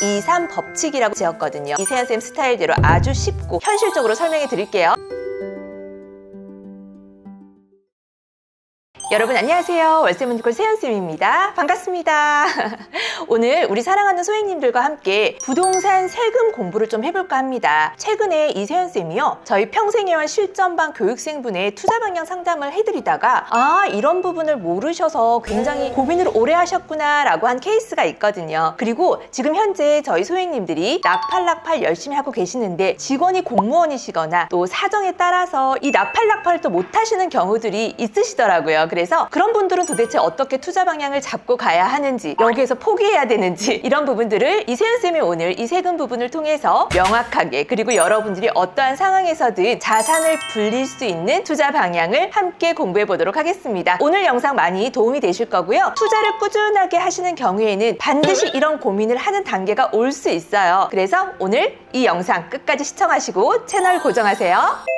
1, 2, 3 법칙이라고 지었거든요. 이세연 쌤 스타일대로 아주 쉽고 현실적으로 설명해 드릴게요. 여러분 안녕하세요. 월세문디콜 세연쌤입니다. 반갑습니다. 오늘 우리 사랑하는 소행님들과 함께 부동산 세금 공부를 좀 해볼까 합니다. 최근에 이 세연쌤이요. 저희 평생회원 실전반 교육생분의 투자 방향 상담을 해드리다가 아 이런 부분을 모르셔서 굉장히 고민을 오래 하셨구나 라고 한 케이스가 있거든요. 그리고 지금 현재 저희 소행님들이 낙팔낙팔 열심히 하고 계시는데 직원이 공무원이시거나 또 사정에 따라서 이 낙팔낙팔을 또 못하시는 경우들이 있으시더라고요. 그래서 그런 분들은 도대체 어떻게 투자 방향을 잡고 가야 하는지 여기에서 포기해야 되는지 이런 부분들을 이세연 쌤이 오늘 이 세금 부분을 통해서 명확하게 그리고 여러분들이 어떠한 상황에서든 자산을 불릴 수 있는 투자 방향을 함께 공부해 보도록 하겠습니다. 오늘 영상 많이 도움이 되실 거고요. 투자를 꾸준하게 하시는 경우에는 반드시 이런 고민을 하는 단계가 올 수 있어요. 그래서 오늘 이 영상 끝까지 시청하시고 채널 고정하세요.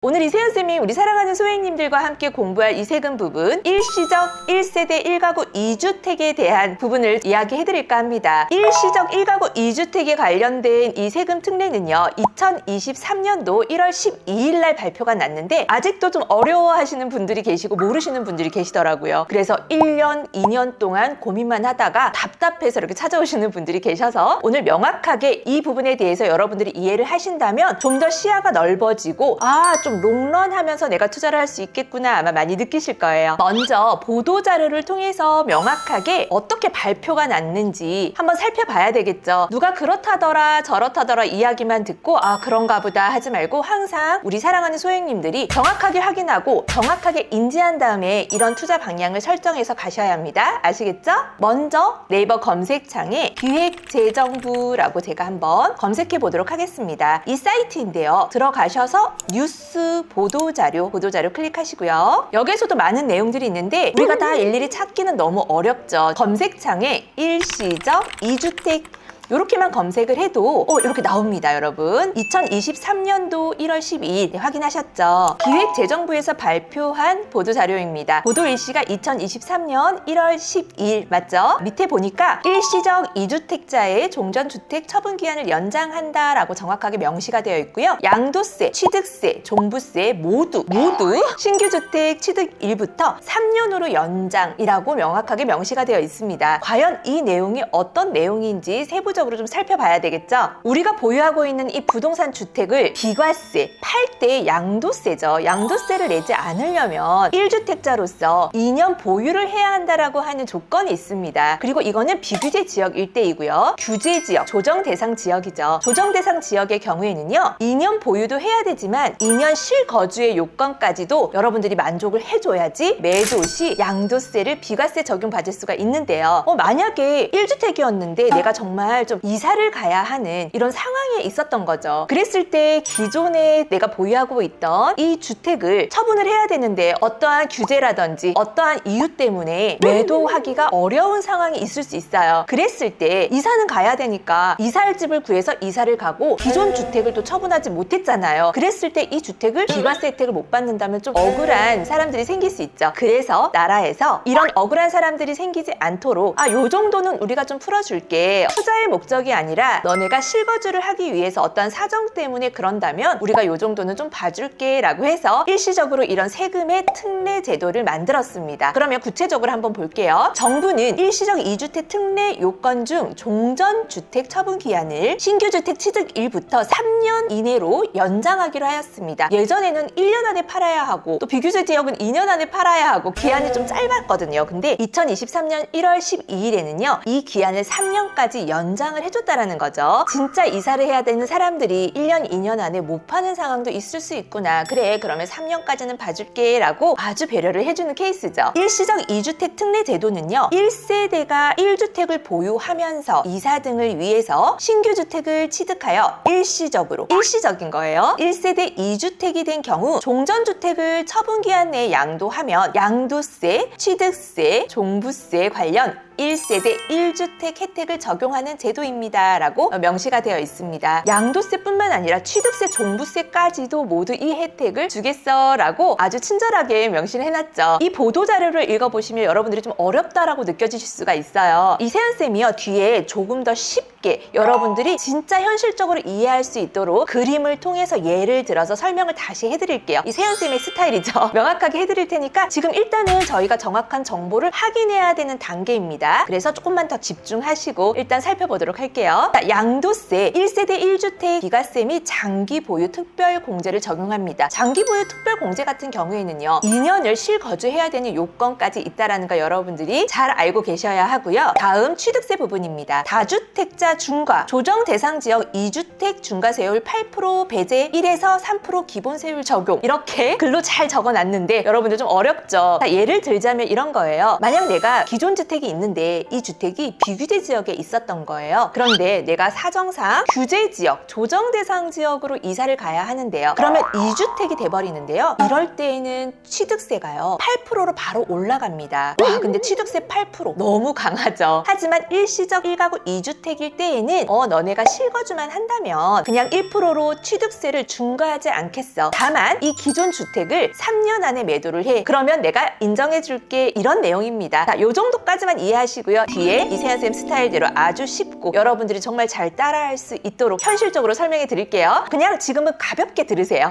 오늘 이세연 쌤이 우리 사랑하는 소행님들과 함께 공부할 이 세금 부분 일시적 1세대 1가구 2주택에 대한 부분을 이야기해 드릴까 합니다. 일시적 1가구 2주택에 관련된 이 세금 특례는요. 2023년도 1월 12일 날 발표가 났는데 아직도 좀 어려워 하시는 분들이 계시고 모르시는 분들이 계시더라고요. 그래서 1년, 2년 동안 고민만 하다가 답답해서 이렇게 찾아오시는 분들이 계셔서 오늘 명확하게 이 부분에 대해서 여러분들이 이해를 하신다면 좀 더 시야가 넓어지고 아, 좀 롱런하면서 내가 투자를 할 수 있겠구나 아마 많이 느끼실 거예요. 먼저 보도 자료를 통해서 명확하게 어떻게 발표가 났는지 한번 살펴봐야 되겠죠. 누가 그렇다더라 저렇다더라 이야기만 듣고 아 그런가 보다 하지 말고 항상 우리 사랑하는 소행님들이 정확하게 확인하고 정확하게 인지한 다음에 이런 투자 방향을 설정해서 가셔야 합니다. 아시겠죠? 먼저 네이버 검색창에 기획재정부라고 제가 한번 검색해 보도록 하겠습니다. 이 사이트인데요. 들어가셔서 뉴스 보도 자료, 보도 자료 클릭하시고요. 여기에서도 많은 내용들이 있는데 우리가 다 일일이 찾기는 너무 어렵죠. 검색창에 일시적 2주택 이렇게만 검색을 해도 어, 이렇게 나옵니다, 여러분. 2023년도 1월 12일 확인하셨죠? 기획재정부에서 발표한 보도 자료입니다. 보도 일시가 2023년 1월 12일 맞죠? 밑에 보니까 일시적 2주택자의 종전주택 처분 기한을 연장한다라고 정확하게 명시가 되어 있고요. 양도세, 취득세, 종부세 모두 모두 신규 주택 취득 일부터 3년으로 연장이라고 명확하게 명시가 되어 있습니다. 과연 이 내용이 어떤 내용인지 세부 적으로 적으로 좀 살펴봐야 되겠죠. 우리가 보유하고 있는 이 부동산 주택을 비과세, 팔때 양도세죠. 양도세를 내지 않으려면 1주택자로서 2년 보유를 해야 한다라고 하는 조건이 있습니다. 그리고 이거는 비규제 지역 일대이고요. 규제 지역, 조정 대상 지역이죠. 조정 대상 지역의 경우에는요. 2년 보유도 해야 되지만 2년 실거주의 요건까지도 여러분들이 만족을 해줘야지 매도 시 양도세를 비과세 적용받을 수가 있는데요. 어, 만약에 1주택이었는데 내가 정말 좀 이사를 가야 하는 이런 상황에 있었던 거죠. 그랬을 때 기존에 내가 보유하고 있던 이 주택을 처분을 해야 되는데 어떠한 규제라든지 어떠한 이유 때문에 매도하기가 어려운 상황이 있을 수 있어요. 그랬을 때 이사는 가야 되니까 이사할 집을 구해서 이사를 가고 기존 주택을 또 처분하지 못했잖아요. 그랬을 때 이 주택을 비과세 혜택을 못 받는다면 좀 억울한 사람들이 생길 수 있죠. 그래서 나라에서 이런 억울한 사람들이 생기지 않도록 아, 요 정도는 우리가 좀 풀어줄게. 투자의 목 적이 아니라 너네가 실거주를 하기 위해서 어떤 사정 때문에 그런다면 우리가 요 정도는 좀 봐줄게 라고 해서 일시적으로 이런 세금의 특례 제도를 만들었습니다. 그러면 구체적으로 한번 볼게요. 정부는 일시적 2주택 특례 요건 중 종전 주택 처분 기한을 신규 주택 취득일부터 3년 이내로 연장하기로 하였습니다. 예전에는 1년 안에 팔아야 하고 또 비규제 지역은 2년 안에 팔아야 하고 기한이 좀 짧았거든요. 근데 2023년 1월 12일에는요. 이 기한을 3년까지 연장 을 해줬다라는 거죠. 진짜 이사를 해야 되는 사람들이 1년, 2년 안에 못 파는 상황도 있을 수 있구나. 그래, 그러면 3년까지는 봐줄게 라고 아주 배려를 해주는 케이스죠. 일시적 2주택 특례 제도는요. 1세대가 1주택을 보유하면서 이사 등을 위해서 신규 주택을 취득하여 일시적으로 일시적인 거예요. 1세대 2주택이 된 경우 종전주택을 처분기한 내에 양도하면 양도세, 취득세, 종부세 관련 1세대 1주택 혜택을 적용하는 제도 입니다. 라고 명시가 되어 있습니다. 양도세뿐만 아니라 취득세, 종부세까지도 모두 이 혜택을 주겠어 라고 아주 친절하게 명시를 해놨죠. 이 보도자료를 읽어보시면 여러분들이 좀 어렵다라고 느껴지실 수가 있어요. 이 세연쌤이요, 뒤에 조금 더 쉽게 여러분들이 진짜 현실적으로 이해할 수 있도록 그림을 통해서 예를 들어서 설명을 다시 해드릴게요. 이 세연쌤의 스타일이죠. 명확하게 해드릴 테니까 지금 일단은 저희가 정확한 정보를 확인해야 되는 단계입니다. 그래서 조금만 더 집중하시고 일단 살펴보도록 할게요. 자, 양도세 1세대 1주택 기가세 및 장기 보유 특별 공제를 적용합니다. 장기 보유 특별 공제 같은 경우에는요. 2년을 실거주해야 되는 요건까지 있다라는 거 여러분들이 잘 알고 계셔야 하고요. 다음 취득세 부분입니다. 다주택자 중과 조정 대상 지역 2주택 중과세율 8% 배제 1에서 3% 기본 세율 적용 이렇게 글로 잘 적어놨는데 여러분들 좀 어렵죠. 자, 예를 들자면 이런 거예요. 만약 내가 기존 주택이 있는데 이 주택이 비규제 지역에 있었던 거예요. 그런데 내가 사정상 규제 지역, 조정 대상 지역으로 이사를 가야 하는데요. 그러면 2주택이 돼버리는데요. 이럴 때에는 취득세가요. 8%로 바로 올라갑니다. 와, 근데 취득세 8% 너무 강하죠. 하지만 일시적 1가구 2주택일 때에는 어, 너네가 실거주만 한다면 그냥 1%로 취득세를 중과하지 않겠어. 다만 이 기존 주택을 3년 안에 매도를 해. 그러면 내가 인정해 줄게. 이런 내용입니다. 자, 요 정도까지만 이해하시고요. 뒤에 이세연쌤 스타일대로 아주 쉽고 여러분들이 정말 잘 따라할 수 있도록 현실적으로 설명해 드릴게요. 그냥 지금은 가볍게 들으세요.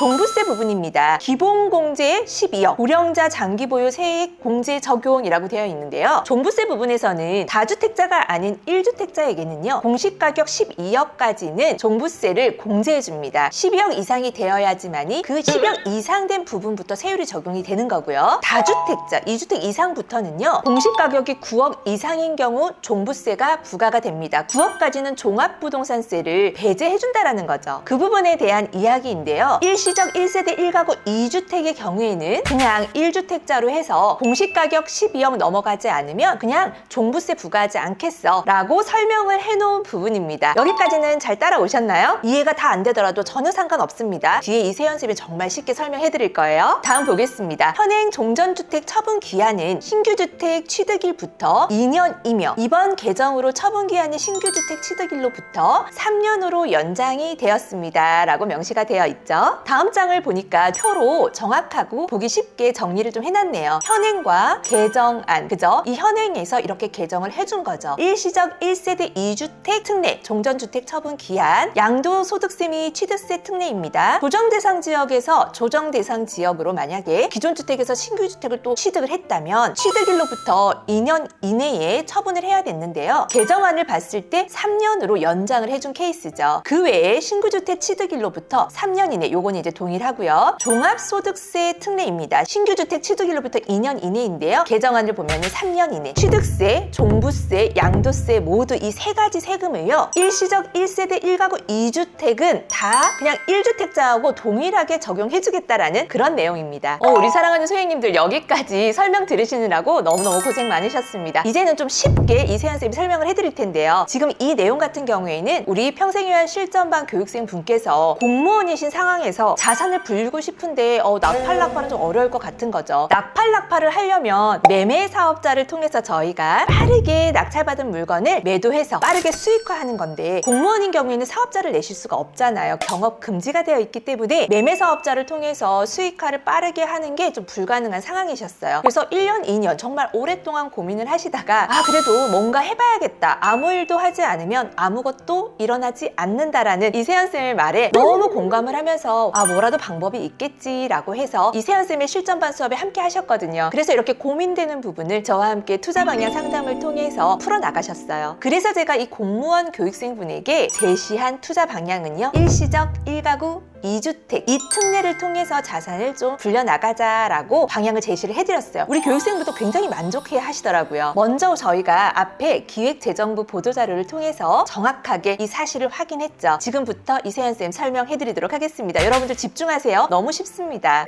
종부세 부분입니다. 기본 공제 12억, 고령자 장기 보유 세액 공제 적용이라고 되어 있는데요. 종부세 부분에서는 다주택자가 아닌 1주택자에게는요, 공시가격 12억까지는 종부세를 공제해 줍니다. 12억 이상이 되어야지만이 그 10억 이상 된 부분부터 세율이 적용이 되는 거고요. 다주택자, 2주택 이상부터는요, 공시가격이 9억 이상인 경우 종부세가 부과가 됩니다. 9억까지는 종합부동산세를 배제해 준다라는 거죠. 그 부분에 대한 이야기인데요. 일시 적 1세대 1가구 2주택의 경우에는 그냥 1주택자로 해서 공시가격 12억 넘어가지 않으면 그냥 종부세 부과하지 않겠어 라고 설명을 해놓은 부분입니다. 여기까지는 잘 따라오셨나요? 이해가 다 안 되더라도 전혀 상관없습니다. 뒤에 이세연 쌤이 정말 쉽게 설명해 드릴 거예요. 다음 보겠습니다. 현행 종전주택 처분 기한은 신규주택 취득일부터 2년이며 이번 개정으로 처분 기한이 신규주택 취득일로부터 3년으로 연장이 되었습니다. 라고 명시가 되어 있죠. 다음 장을 보니까 표로 정확하고 보기 쉽게 정리를 좀 해놨네요. 현행과 개정안, 그죠? 이 현행에서 이렇게 개정을 해준 거죠. 일시적 1세대 2주택 특례, 종전주택 처분 기한, 양도소득세 및 취득세 특례입니다. 조정대상 지역에서 조정대상 지역으로 만약에 기존 주택에서 신규 주택을 또 취득을 했다면 취득일로부터 2년 이내에 처분을 해야 됐는데요. 개정안을 봤을 때 3년으로 연장을 해준 케이스죠. 그 외에 신규 주택 취득일로부터 3년 이내, 요건 이제 동일하고요. 종합소득세 특례입니다. 신규 주택 취득일로부터 2년 이내인데요. 개정안을 보면 3년 이내. 취득세, 종부세, 양도세 모두 이 세 가지 세금을요. 일시적 1세대 1가구 2주택은 다 그냥 1주택자하고 동일하게 적용해주겠다라는 그런 내용입니다. 어, 우리 사랑하는 소행님들 여기까지 설명 들으시느라고 너무너무 고생 많으셨습니다. 이제는 좀 쉽게 이세연쌤이 설명을 해드릴 텐데요. 지금 이 내용 같은 경우에는 우리 평생유한 실전반 교육생 분께서 공무원이신 상황에 서 자산을 불리고 싶은데 어, 낙팔낙파는 좀 어려울 것 같은 거죠. 낙팔낙파를 하려면 매매 사업자를 통해서 저희가 빠르게 낙찰받은 물건을 매도해서 빠르게 수익화하는 건데 공무원인 경우에는 사업자를 내실 수가 없잖아요. 경업 금지가 되어 있기 때문에 매매 사업자를 통해서 수익화를 빠르게 하는 게 좀 불가능한 상황이셨어요. 그래서 1년, 2년 정말 오랫동안 고민을 하시다가 아 그래도 뭔가 해봐야겠다. 아무 일도 하지 않으면 아무것도 일어나지 않는다라는 이세연 쌤의 말에 너무 공감을 하면서 아 뭐라도 방법이 있겠지라고 해서 이세연 쌤의 실전반 수업에 함께 하셨거든요. 그래서 이렇게 고민되는 부분을 저와 함께 투자 방향 상담을 통해서 풀어 나가셨어요. 그래서 제가 이 공무원 교육생분에게 제시한 투자 방향은요. 일시적 1가구 2주택 이 특례를 통해서 자산을 좀 불려나가자라고 방향을 제시를 해드렸어요. 우리 교육생들도 굉장히 만족해 하시더라고요. 먼저 저희가 앞에 기획재정부 보도자료를 통해서 정확하게 이 사실을 확인했죠. 지금부터 이세연쌤 설명해드리도록 하겠습니다. 여러분들 집중하세요. 너무 쉽습니다.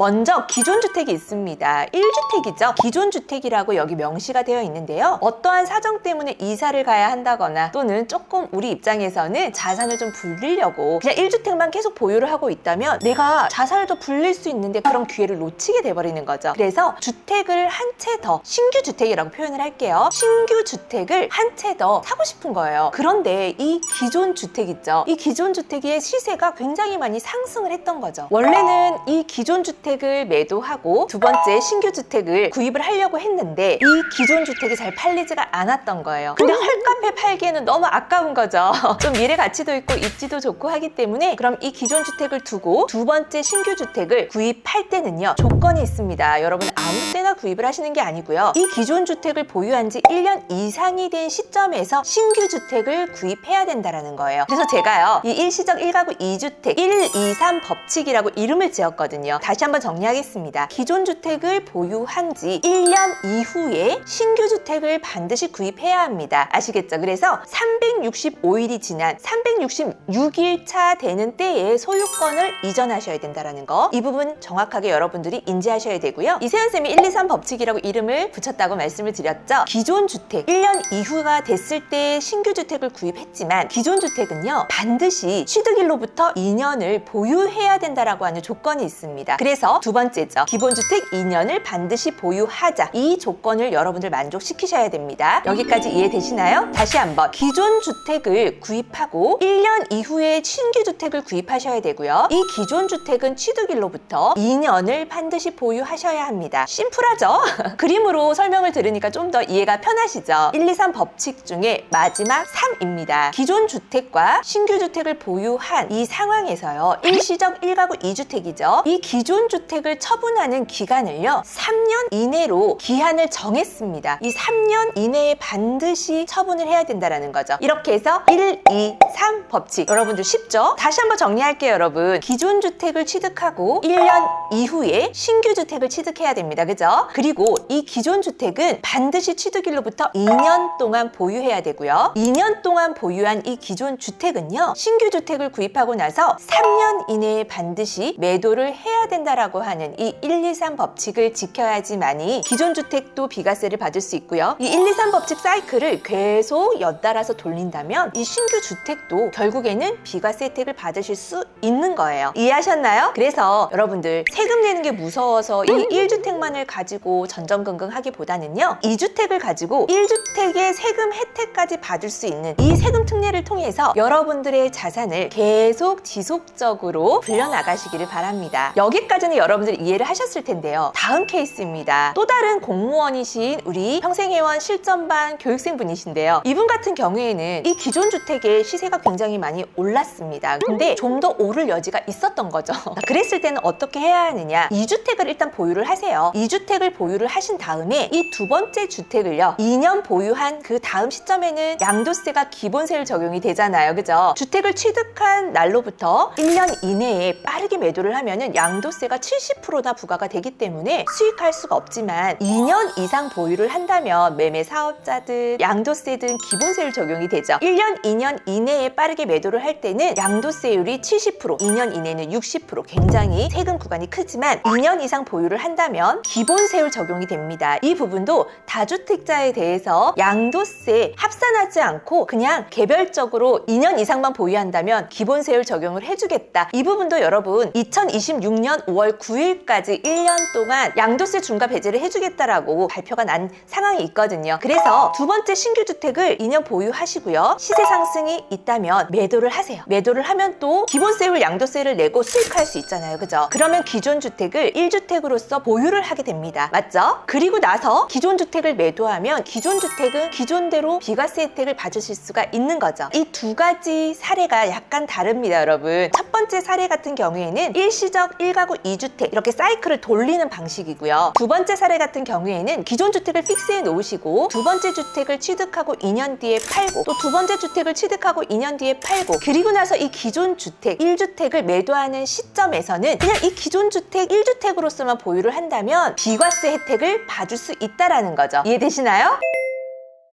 먼저 기존 주택이 있습니다. 1주택이죠. 기존 주택이라고 여기 명시가 되어 있는데요. 어떠한 사정 때문에 이사를 가야 한다거나 또는 조금 우리 입장에서는 자산을 좀 불리려고 그냥 1주택만 계속 보유를 하고 있다면 내가 자산을 더 불릴 수 있는데 그런 기회를 놓치게 돼버리는 거죠. 그래서 주택을 한 채 더 신규 주택이라고 표현을 할게요. 신규 주택을 한 채 더 사고 싶은 거예요. 그런데 이 기존 주택 있죠. 이 기존 주택의 시세가 굉장히 많이 상승을 했던 거죠. 원래는 이 기존 주택 을 매도하고 두 번째 신규 주택을 구입을 하려고 했는데 이 기존 주택이 잘 팔리지가 않았던 거예요. 근데 헐값에 팔기에는 너무 아까운 거죠. 좀 미래 가치도 있고 입지도 좋고 하기 때문에 그럼 이 기존 주택을 두고 두 번째 신규 주택을 구입할 때는요 조건이 있습니다. 여러분 아무 때나 구입을 하시는 게 아니고요. 이 기존 주택을 보유한 지 1년 이상이 된 시점에서 신규 주택을 구입해야 된다라는 거예요. 그래서 제가요 이 일시적 1가구 2주택 1, 2, 3 법칙이라고 이름을 지었거든요. 다시 한번 정리하겠습니다. 기존 주택을 보유한 지 1년 이후에 신규 주택을 반드시 구입해야 합니다. 아시겠죠? 그래서 365일이 지난 366일 차 되는 때에 소유권을 이전하셔야 된다는 거. 이 부분 정확하게 여러분들이 인지하셔야 되고요. 이세연쌤이 1, 2, 3 법칙이라고 이름을 붙였다고 말씀을 드렸죠. 기존 주택 1년 이후가 됐을 때 신규 주택을 구입했지만 기존 주택은요 반드시 취득일로부터 2년을 보유해야 된다라고 하는 조건이 있습니다. 그래서 두 번째죠. 기본 주택 2년을 반드시 보유하자. 이 조건을 여러분들 만족시키셔야 됩니다. 여기까지 이해되시나요? 다시 한번 기존 주택을 구입하고 1년 이후에 신규 주택을 구입하셔야 되고요. 이 기존 주택은 취득일로부터 2년을 반드시 보유하셔야 합니다. 심플하죠? 그림으로 설명을 들으니까 좀 더 이해가 편하시죠? 1, 2, 3 법칙 중에 마지막 3입니다. 기존 주택과 신규 주택을 보유한 이 상황에서요. 일시적 1가구 2주택이죠. 이 기존 주택을 처분하는 기간을요. 3년 이내로 기한을 정했습니다. 이 3년 이내에 반드시 처분을 해야 된다는 거죠. 이렇게 해서 1, 2, 3 법칙. 여러분들 쉽죠? 다시 한번 정리할게요, 여러분. 기존 주택을 취득하고 1년 이후에 신규 주택을 취득해야 됩니다. 그죠? 그리고 이 기존 주택은 반드시 취득일로부터 2년 동안 보유해야 되고요. 2년 동안 보유한 이 기존 주택은요. 신규 주택을 구입하고 나서 3년 이내에 반드시 매도를 해야 된다라 고 하는 이 1, 2, 3 법칙을 지켜야지만이 기존 주택도 비과세를 받을 수 있고요. 이 1, 2, 3 법칙 사이클을 계속 연달아서 돌린다면 이 신규 주택도 결국에는 비과세 혜택을 받으실 수 있는 거예요. 이해하셨나요? 그래서 여러분들 세금 내는 게 무서워서 이 1주택만을 가지고 전전긍긍 하기보다는요. 2주택을 가지고 1주택의 세금 혜택까지 받을 수 있는 이 세금 특례를 통해서 여러분들의 자산을 계속 지속적으로 불려나가시기를 바랍니다. 여기까지는 여러분들이 이해를 하셨을 텐데요. 다음 케이스입니다. 또 다른 공무원이신 우리 평생회원 실전반 교육생 분이신데요. 이분 같은 경우에는 이 기존 주택의 시세가 굉장히 많이 올랐습니다. 근데 좀 더 오를 여지가 있었던 거죠. 그랬을 때는 어떻게 해야 하느냐? 2주택을 일단 보유를 하세요. 2주택을 보유를 하신 다음에 이 두 번째 주택을요. 2년 보유한 그 다음 시점에는 양도세가 기본세율 적용이 되잖아요. 그죠? 주택을 취득한 날로부터 1년 이내에 빠르게 매도를 하면은 양도세가 70%나 부과가 되기 때문에 수익할 수가 없지만 2년 이상 보유를 한다면 매매 사업자든 양도세 등 기본세율 적용이 되죠. 1년, 2년 이내에 빠르게 매도를 할 때는 양도세율이 70%, 2년 이내는 60% 굉장히 세금 구간이 크지만 2년 이상 보유를 한다면 기본세율 적용이 됩니다. 이 부분도 다주택자에 대해서 양도세 합산하지 않고 그냥 개별적으로 2년 이상만 보유한다면 기본세율 적용을 해주겠다. 이 부분도 여러분 2026년 5월 9일까지 1년 동안 양도세 중과 배제를 해주겠다라고 발표가 난 상황이 있거든요. 그래서 두 번째 신규 주택을 2년 보유하시고요. 시세 상승이 있다면 매도를 하세요. 매도를 하면 또 기본세율 양도세를 내고 수익할 수 있잖아요. 그죠? 그러면 기존 주택을 1주택으로서 보유를 하게 됩니다. 맞죠? 그리고 나서 기존 주택을 매도하면 기존 주택은 기존대로 비과세 혜택을 받으실 수가 있는 거죠. 이 두 가지 사례가 약간 다릅니다, 여러분. 첫 번째 사례 같은 경우에는 일시적 1가구 2주택 이렇게 사이클을 돌리는 방식이고요. 두 번째 사례 같은 경우에는 기존 주택을 픽스해 놓으시고 두 번째 주택을 취득하고 2년 뒤에 팔고 또 두 번째 주택을 취득하고 2년 뒤에 팔고 그리고 나서 이 기존 주택 1주택을 매도하는 시점에서는 그냥 이 기존 주택 1주택으로서만 보유를 한다면 비과세 혜택을 받을 수 있다라는 거죠. 이해되시나요?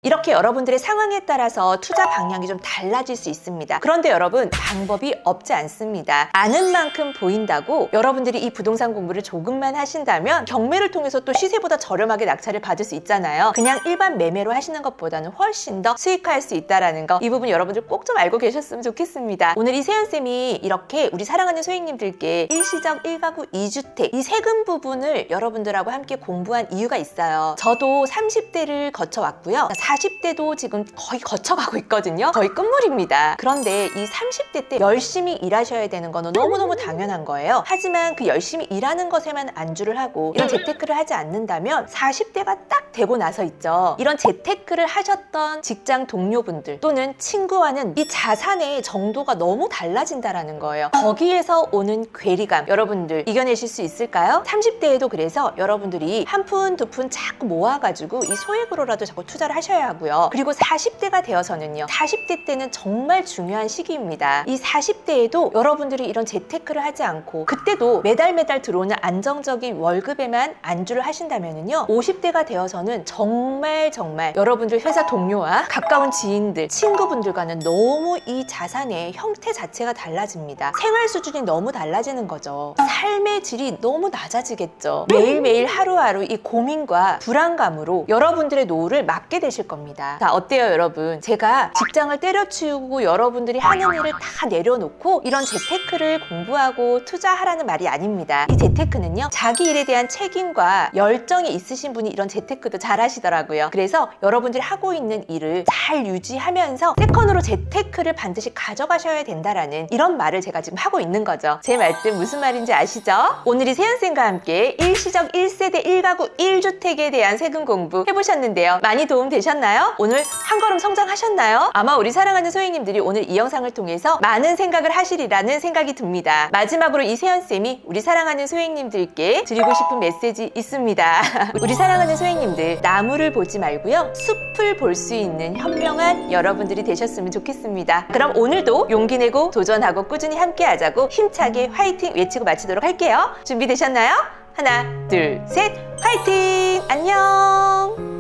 이렇게 여러분들의 상황에 따라서 투자 방향이 좀 달라질 수 있습니다. 그런데 여러분 방법이 없지 않습니다. 아는 만큼 보인다고 여러분들이 이 부동산 공부를 조금만 하신다면 경매를 통해서 또 시세보다 저렴하게 낙찰을 받을 수 있잖아요. 그냥 일반 매매로 하시는 것보다는 훨씬 더 수익화할 수 있다라는 거 이 부분 여러분들 꼭 좀 알고 계셨으면 좋겠습니다. 오늘 이 세연 쌤이 이렇게 우리 사랑하는 소행님들께 일시적 1가구 2주택 이 세금 부분을 여러분들하고 함께 공부한 이유가 있어요. 저도 30대를 거쳐왔고요. 40대도 지금 거의 거쳐가고 있거든요. 거의 끝물입니다. 그런데 이 30대 때 열심히 일하셔야 되는 거는 너무너무 당연한 거예요. 하지만 그 열심히 일하는 것에만 안주를 하고 이런 재테크를 하지 않는다면 40대가 딱 되고 나서 있죠. 이런 재테크를 하셨던 직장 동료분들 또는 친구와는 이 자산의 정도가 너무 달라진다라는 거예요. 거기에서 오는 괴리감 여러분들 이겨내실 수 있을까요? 30대에도 그래서 여러분들이 한 푼 두 푼 자꾸 모아가지고 이 소액으로라도 자꾸 투자를 하셔야 하고요. 그리고 40대가 되어서는요. 40대 때는 정말 중요한 시기입니다. 이 40대에도 여러분들이 이런 재테크를 하지 않고 그때도 매달 매달 들어오는 안정적인 월급에만 안주를 하신다면은요. 50대가 되어서는 정말 정말 여러분들 회사 동료와 가까운 지인들, 친구분들과는 너무 이 자산의 형태 자체가 달라집니다. 생활 수준이 너무 달라지는 거죠. 삶의 질이 너무 낮아지겠죠. 매일매일 하루하루 이 고민과 불안감으로 여러분들의 노후를 맞게 되실 겁니다. 자, 어때요, 여러분? 제가 직장을 때려치우고 여러분들이 하는 일을 다 내려놓고 이런 재테크를 공부하고 투자하라는 말이 아닙니다. 이 재테크는요, 자기 일에 대한 책임과 열정이 있으신 분이 이런 재테크도 잘 하시더라고요. 그래서 여러분들이 하고 있는 일을 잘 유지하면서 세컨으로 재테크를 반드시 가져가셔야 된다라는 이런 말을 제가 지금 하고 있는 거죠. 제 말뜻 무슨 말인지 아시죠? 오늘 이 세연쌤과 함께 일시적 1세대 1가구 1주택에 대한 세금 공부 해보셨는데요. 많이 도움 되셨나요? 오늘 한 걸음 성장하셨나요? 아마 우리 사랑하는 소행님들이 오늘 이 영상을 통해서 많은 생각을 하시리라는 생각이 듭니다. 마지막으로 이 세연쌤이 우리 사랑하는 소행님들께 드리고 싶은 메시지 있습니다. 우리 사랑하는 소행님들, 나무를 보지 말고요. 숲을 볼 수 있는 현명한 여러분들이 되셨으면 좋겠습니다. 그럼 오늘도 용기 내고 도전하고 꾸준히 함께 하자고 힘차게 화이팅 외치고 마치도록 할게요. 준비되셨나요? 하나, 둘, 셋, 화이팅! 안녕!